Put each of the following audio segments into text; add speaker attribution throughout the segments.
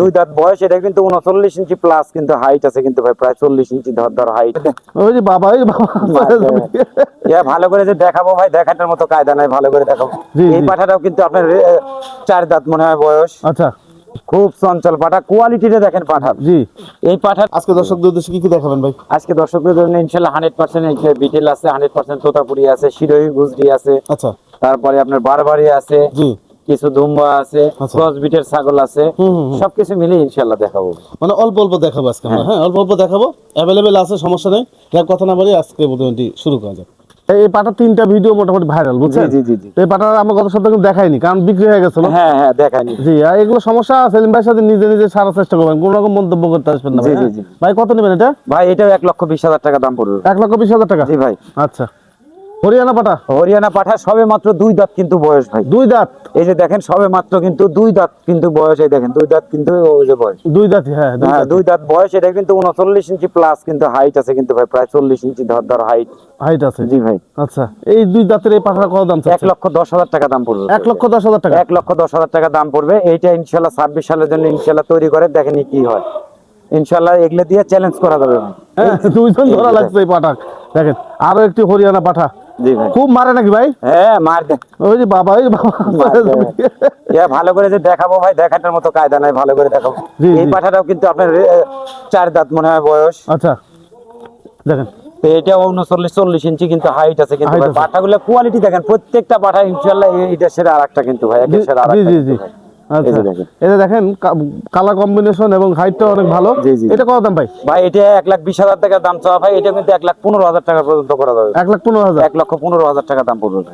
Speaker 1: দুই দাঁত বয়স এটা কিন্তু উনচল্লিশ ইঞ্চি প্লাস কিন্তু হাইট আছে কিন্তু ভাই প্রায় চল্লিশ ইঞ্চি ধর ধর হাইট
Speaker 2: ওই যে বাবা ওই বাবা
Speaker 1: ইয়া ভালো করে যে দেখাবো ভাই দেখাটার মতো কায়দা নাই ভালো করে দেখাবো। এই পাঠাটাও কিন্তু আপনার চার দাঁত মনে হয় বয়স।
Speaker 2: আচ্ছা।
Speaker 1: খুব চঞ্চল পাঠা কোয়ালিটিতে দেখেন পাঠা।
Speaker 2: জি।
Speaker 1: এই পাঠা
Speaker 2: আজকে দর্শকদের উদ্দেশ্যে কি কি দেখাবেন ভাই?
Speaker 1: আজকে দর্শকদের জন্য ইনশাল্লাহ হান্ড্রেড পার্সেন্ট বিটেল আছে হান্ড্রেড পার্সেন্ট তোতাপুরি আছে শিরোহী গুজরি আছে।
Speaker 2: আচ্ছা।
Speaker 1: তারপরে আপনার বারবারি আছে।
Speaker 2: জি।
Speaker 1: কিছু দুম্বা আছে
Speaker 2: আচ্ছা।
Speaker 1: ক্রস বিটের ছাগল আছে। সবকিছু মিলে ইনশাল্লাহ দেখাবো।
Speaker 2: মানে অল্প অল্প দেখাবো আজকে আমরা। হ্যাঁ। অল্প অল্প দেখাবো। অ্যাভেলেবেল আছে সমস্যা নেই। কথা না বলি আজকে মোটামুটি শুরু করা যাক। এই পাটার তিনটা ভিডিও মোটামুটি ভাইরাল বুঝছেন?
Speaker 1: জি, জি, জি।
Speaker 2: এই পাটা আমরা গত সপ্তাহে দেখাইনি কারণ বিক্রি হয়ে গেছিল
Speaker 1: হ্যাঁ হ্যাঁ দেখানি
Speaker 2: জি আর এগুলো সমস্যা সেলিম ভাইয়ের সাথে নিজে নিজে সারার চেষ্টা করবেন। কোনো রকম মন্তব্য করতে আসবেন না
Speaker 1: জি,
Speaker 2: ভাই,
Speaker 1: জি,
Speaker 2: হ্যাঁ? ভাই কত নেবেন এটা?
Speaker 1: ভাই এটাও এক লক্ষ বিশ হাজার টাকা দাম পড়বে।
Speaker 2: এক লক্ষ বিশ হাজার টাকা?
Speaker 1: জি ভাই।
Speaker 2: আচ্ছা। হরিয়ানা পাটা
Speaker 1: হরিয়ানা পাঠা সবে মাত্র দুই দাঁত কিন্তু বয়স ভাই।
Speaker 2: দুই দাঁত?
Speaker 1: এই যে দেখেন সবে মাত্র কিন্তু দুই দাঁত কিন্তু বয়স এই দেখেন দুই দাঁত কিন্তু বয়স।
Speaker 2: দুই দাঁতই হ্যাঁ দুই
Speaker 1: হ্যাঁ
Speaker 2: দাঁত।
Speaker 1: দুই দাঁত বয়স এটা কিন্তু উনচল্লিশ ইঞ্চি প্লাস কিন্তু হাইট আছে কিন্তু ভাই প্রায় চল্লিশ ইঞ্চি ধর ধর হাইট
Speaker 2: হাইট আছে?
Speaker 1: জি ভাই।
Speaker 2: আচ্ছা এই দুই দাঁতের এই পাঠার কত দাম
Speaker 1: এক লক্ষ দশ হাজার টাকা দাম পড়বে।
Speaker 2: এক লক্ষ দশ হাজার টাকা?
Speaker 1: এক লক্ষ দশ হাজার টাকা দাম পড়বে। এইটা ইনশাল্লাহ ছাব্বিশ সালের জন্য ইনশাল্লাহ তৈরি করে দেখেনি কি হয়। ইনশাল্লাহ এগুলো দিয়ে চ্যালেঞ্জ করা যাবে
Speaker 2: হ্যাঁ দুইজন ধরা লাগছে এই পাঠা দেখেন আরও একটি হরিয়ানা পাঠা। খুব মারে নাকি ভাই?
Speaker 1: হ্যাঁ মার দে।
Speaker 2: ওই যে বাবা ওই বাবা।
Speaker 1: ভালো করে যে দেখাবো ভাই দেখাটার মতো কায়দা নাই ভালো করে দেখাবো। এই পাঠাটাও কিন্তু আপনার চার দাঁত মনে হয় বয়স।
Speaker 2: আচ্ছা। দেখেন।
Speaker 1: এটা উনচল্লিশ চল্লিশ ইঞ্চি কিন্তু হাইট আছে কিন্তু
Speaker 2: Height
Speaker 1: পাঠাগুলো কোয়ালিটি দেখেন প্রত্যেকটা পাঠা ইনশাল্লাহ এটা সেরা আর একটা কিন্তু ভাই একের সেরা আর
Speaker 2: জি
Speaker 1: এই
Speaker 2: আচ্ছা
Speaker 1: দেখেন।
Speaker 2: এটা দেখেন কালার কম্বিনেশন এবং হাইটটা অনেক ভালো। এটা কত দাম ভাই?
Speaker 1: ভাই এটা এক লাখ বিশ হাজার টাকা দাম চাওয়া ভাই এটা কিন্তু এক লাখ পনেরো হাজার টাকা পর্যন্ত করা যাবে।
Speaker 2: এক লাখ পনেরো হাজার?
Speaker 1: এক লক্ষ পনেরো হাজার টাকা দাম পড়বে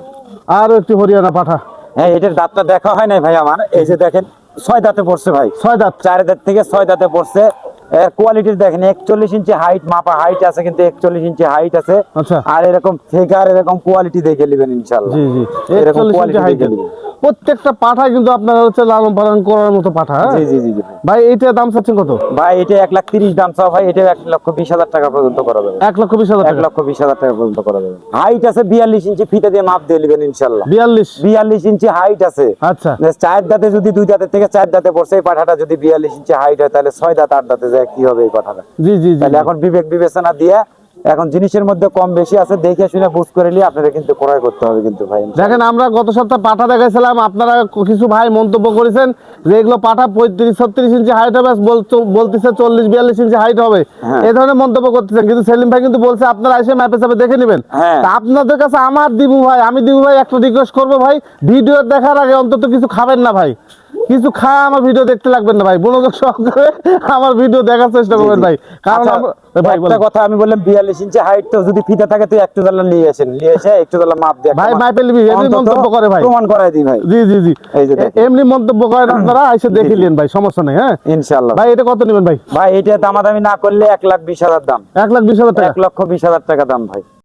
Speaker 2: আরও একটি হরিয়ানা পাঠা।
Speaker 1: হ্যাঁ এটার দাঁতটা দেখা হয় নাই ভাই আমার। এই যে দেখেন ছয় দাঁতে পড়ছে ভাই।
Speaker 2: ছয় দাঁত।
Speaker 1: চার দাঁত থেকে ছয় দাঁতে পড়ছে। এর কোয়ালিটির দেখেন একচল্লিশ ইঞ্চি হাইট মাপা হাইট আছে কিন্তু একচল্লিশ ইঞ্চি হাইট আছে।
Speaker 2: আচ্ছা।
Speaker 1: আর এরকম ফিগার এরকম কোয়ালিটি দেখে নেবেন ইনশাল্লাহ এরকম কোয়ালিটি দেখে নেবেন।
Speaker 2: প্রত্যেকটা পাঠা কিন্তু আপনার হচ্ছে লালন পালন করার মতো পাঠা হ্যাঁ?
Speaker 1: জি জি জি ভাই।
Speaker 2: এইটার দাম চাচ্ছেন কত?
Speaker 1: ভাই এটা এক লাখ তিরিশ দাম চাও ভাই এটা এক লক্ষ বিশ হাজার টাকা পর্যন্ত করা যাবে।
Speaker 2: এক লক্ষ বিশ হাজার
Speaker 1: এক লক্ষ বিশ হাজার টাকা পর্যন্ত করা যাবে। হাইট আছে বিয়াল্লিশ ইঞ্চি ফিতে দিয়ে মাপ দিয়ে নেবেন ইনশাল্লাহ
Speaker 2: বিয়াল্লিশ।
Speaker 1: বিয়াল্লিশ ইঞ্চি হাইট আছে।
Speaker 2: আচ্ছা।
Speaker 1: চার দাঁতে যদি দুই দাঁতের থেকে চার দাঁতে পড়ছে এই পাঠাটা যদি বিয়াল্লিশ ইঞ্চি হাইট হয় তাহলে ছয় দাঁত আট দাঁতে যায় কি হবে এই পাঠাটা?
Speaker 2: জি জি জি।
Speaker 1: তাহলে এখন বিবেক বিবেচনা দিয়ে এখন জিনিসের মধ্যে কম বেশি আছে দেখে শুনে বুঝ করে নিয়ে আপনারা কিন্তু ক্রয় করতে হবে কিন্তু ভাই
Speaker 2: দেখেন আমরা গত সপ্তাহে পাঠা দেখাইছিলাম আপনারা কিছু ভাই মন্তব্য করেছেন যে এগুলো পাঠা পঁয়ত্রিশ ছত্রিশ ইঞ্চি হাইট হবে বলতেছে চল্লিশ বিয়াল্লিশ ইঞ্চি হাইট হবে
Speaker 1: হ্যাঁ।
Speaker 2: এই ধরনের মন্তব্য করতেছেন কিন্তু সেলিম ভাই কিন্তু বলছে আপনারা এসে ম্যাপে চাপে দেখে নেবেন
Speaker 1: হ্যাঁ।
Speaker 2: আপনাদের কাছে আমার দিবু ভাই আমি দিবু ভাই একটা রিকোয়েস্ট করব ভাই ভিডিও দেখার আগে অন্তত কিছু খাবেন না ভাই কিছু খায় আমার ভিডিও দেখতে লাগবেন না ভাই। মনোযোগ সহকারে আমার ভিডিও দেখার চেষ্টা করবেন ভাই। কারণ
Speaker 1: আচ্ছা,
Speaker 2: ভাই
Speaker 1: একটা কথা আমি বললাম বিয়াল্লিশ ইঞ্চি হাইট তো যদি ফিতে থাকে তুই একটু দালা নিয়ে আসেন। নিয়ে এসে একটু মাপ একটা
Speaker 2: ভাই মাইপে লিবি এমনি মন্তব্য করে ভাই।
Speaker 1: প্রমাণ করাই দিই ভাই।
Speaker 2: জি জি জি। এমনি মন্তব্য করেন আপনারা এসে দেখে নিন ভাই সমস্যা নেই হ্যাঁ?
Speaker 1: ইনশাল্লাহ
Speaker 2: ভাই এটা কত নেবেন ভাই?
Speaker 1: ভাই এটা দামাদামি না করলে এক লাখ বিশ হাজার দাম।
Speaker 2: এক লাখ বিশ হাজার টাকা।
Speaker 1: এক লক্ষ বিশ হাজার টাকা দাম ভাই।